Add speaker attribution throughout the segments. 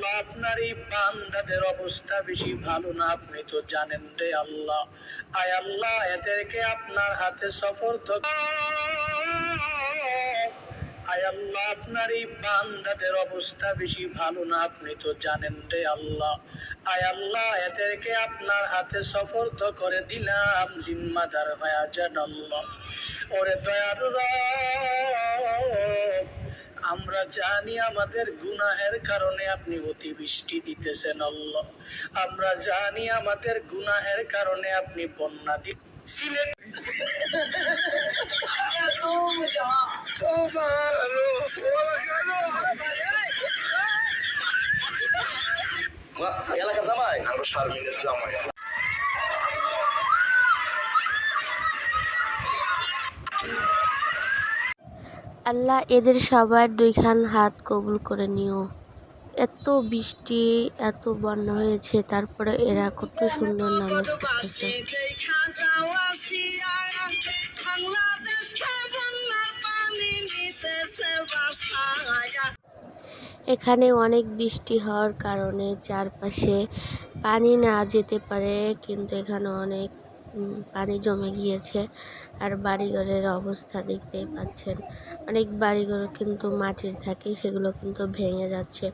Speaker 1: আল্লাহ, আপনার এই বান্দাদের অবস্থা বেশি ভালো না, আপনি তো জানেন রে আল্লাহ। আয় আল্লাহ, এদেরকে আপনার হাতে সফর তো আয় আল্লাহ, আপনার এই বান্দাদের অবস্থা বেশি ভালো না, আপনি তো জানেন রে আল্লাহ। আয় আল্লাহ, এদেরকে আপনার হাতে সফর্দ করে দিলাম, জিম্মাদার হয়ে যান আল্লাহ। ওরে দয়ার আমরা জানি আমাদের গুনাহের কারণে আপনি অতিবৃষ্টি দিতেছেন আল্লাহ। আমরা জানি আমাদের গুনাহের কারণে আপনি বন্যা দি
Speaker 2: এলাকা জামাই?
Speaker 3: আরও শারমিনের জামাই।
Speaker 4: আল্লাহ এদের সবার দুইখান হাত কবুল করে নিও। এত বৃষ্টি, এত বন্যা হয়েছে, তারপরে এরা কত সুন্দর নামাজ পড়তেছে। এখানে অনেক বৃষ্টি হওয়ার কারণে চারপাশে পানি না যেতে পারে, কিন্তু এখানে অনেক পানি জমে গিয়েছে আর বাড়িঘরের অবস্থা দেখতেই পাচ্ছেন। অনেক বাড়িঘর কিন্তু মাটির থাকে, সেগুলো কিন্তু ভেঙে যাচ্ছে।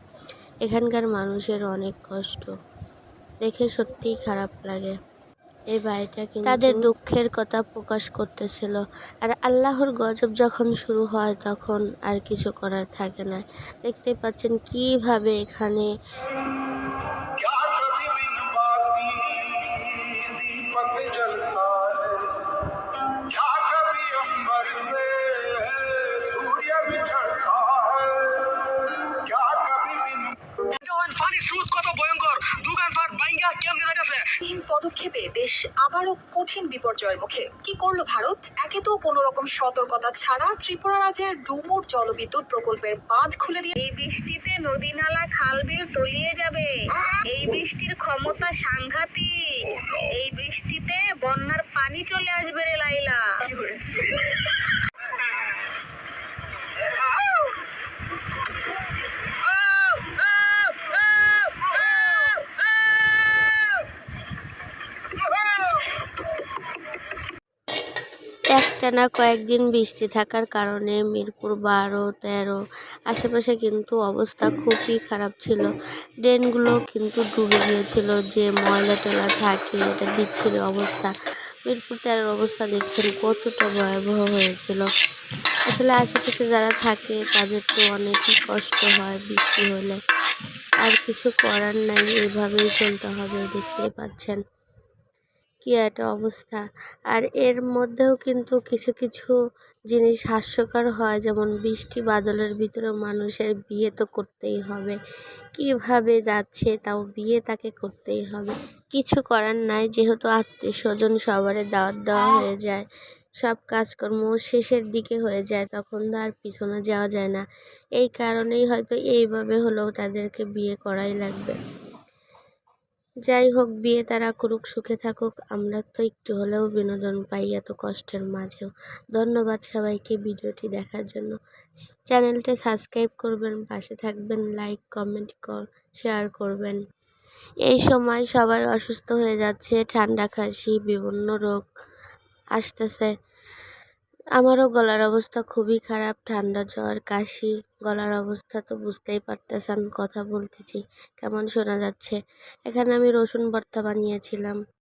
Speaker 4: এখানকার মানুষের অনেক কষ্ট। দেখে সত্যিই খারাপ লাগে। এই বাড়িটা কিন্তু তাদের দুঃখের কথা প্রকাশ করতেছিল। আর আল্লাহর গজব যখন শুরু হয়, তখন আর কিছু করার থাকে না। দেখতে পাচ্ছেন কীভাবে এখানে
Speaker 2: পানির স্রোত কত ভয়ঙ্কর। দোকানপাট বাইঙ্গা কেমনে যাইতেছে?
Speaker 5: হীন পদক্ষেপে দেশ আবারও কঠিন বিপর্যয়ের মুখে। কি করল ভারত? একে তো কোনো রকম সতর্কতা ছাড়া ত্রিপুরা রাজ্যের ডুমুর জলবিদ্যুৎ প্রকল্পের বাঁধ খুলে দিয়ে
Speaker 6: এই বৃষ্টিতে নদী নালা খাল বিল তলিয়ে যাবে। এই বৃষ্টির ক্ষমতা সাংঘাতিক। এই বৃষ্টিতে বন্যার পানি চলে আসবে রে লাইলা।
Speaker 4: একটানা কয়েকদিন বৃষ্টি থাকার কারণে মিরপুর বারো, তেরো আশেপাশে কিন্তু অবস্থা খুবই খারাপ ছিল। ড্রেনগুলো কিন্তু ডুবে গিয়েছিল, যে ময়লা টলা থাকে, এটা বিচ্ছিরি অবস্থা। মিরপুর তেরোর অবস্থা দেখছেন কতটা ভয়াবহ হয়েছিল। আসলে আশেপাশে যারা থাকে, তাদের তো অনেকই কষ্ট হয় বৃষ্টি হলে। আর কিছু করার নাই, এভাবেই চলতে হবে, দেখতেই পাচ্ছেন। কি একটা অবস্থা। আর এর মধ্যেও কিন্তু কিছু কিছু জিনিস হাস্যকর হয়, যেমন বৃষ্টি বাদলের ভিতরে মানুষের বিয়ে তো করতেই হবে। কীভাবে যাচ্ছে তাও বিয়ে তাকে করতেই হবে। কিছু করার নাই, যেহেতু আত্মীয় স্বজন সবারে দাওয়াত দেওয়া হয়ে যায়, সব কাজকর্ম শেষের দিকে হয়ে যায়, তখন তো আর পিছনে যাওয়া যায় না। এই কারণেই হয়তো এইভাবে হলেও তাদেরকে বিয়ে করাই লাগবে। যাই হোক বিয়ে তারা করুক, সুখে থাকুক, আমরা তো একটু হলেও বিনোদন পাই এত কষ্টের মাঝেও। ধন্যবাদ সবাইকে ভিডিওটি দেখার জন্য। চ্যানেলটা সাবস্ক্রাইব করবেন, পাশে থাকবেন, লাইক, কমেন্ট শেয়ার করবেন। এই সময় সবাই অসুস্থ হয়ে যাচ্ছে, ঠান্ডা, কাশি, বিভিন্ন রোগ আসতেছে। আমারও গলার অবস্থা খুবই খারাপ, ঠান্ডা জ্বর, কাশি। গলার অবস্থা তো বুঝতেই পারতেছেন, কথা বলতেছি। কেমন শোনা যাচ্ছে? এখানে আমি রসুন ভর্তা বানিয়েছিলাম।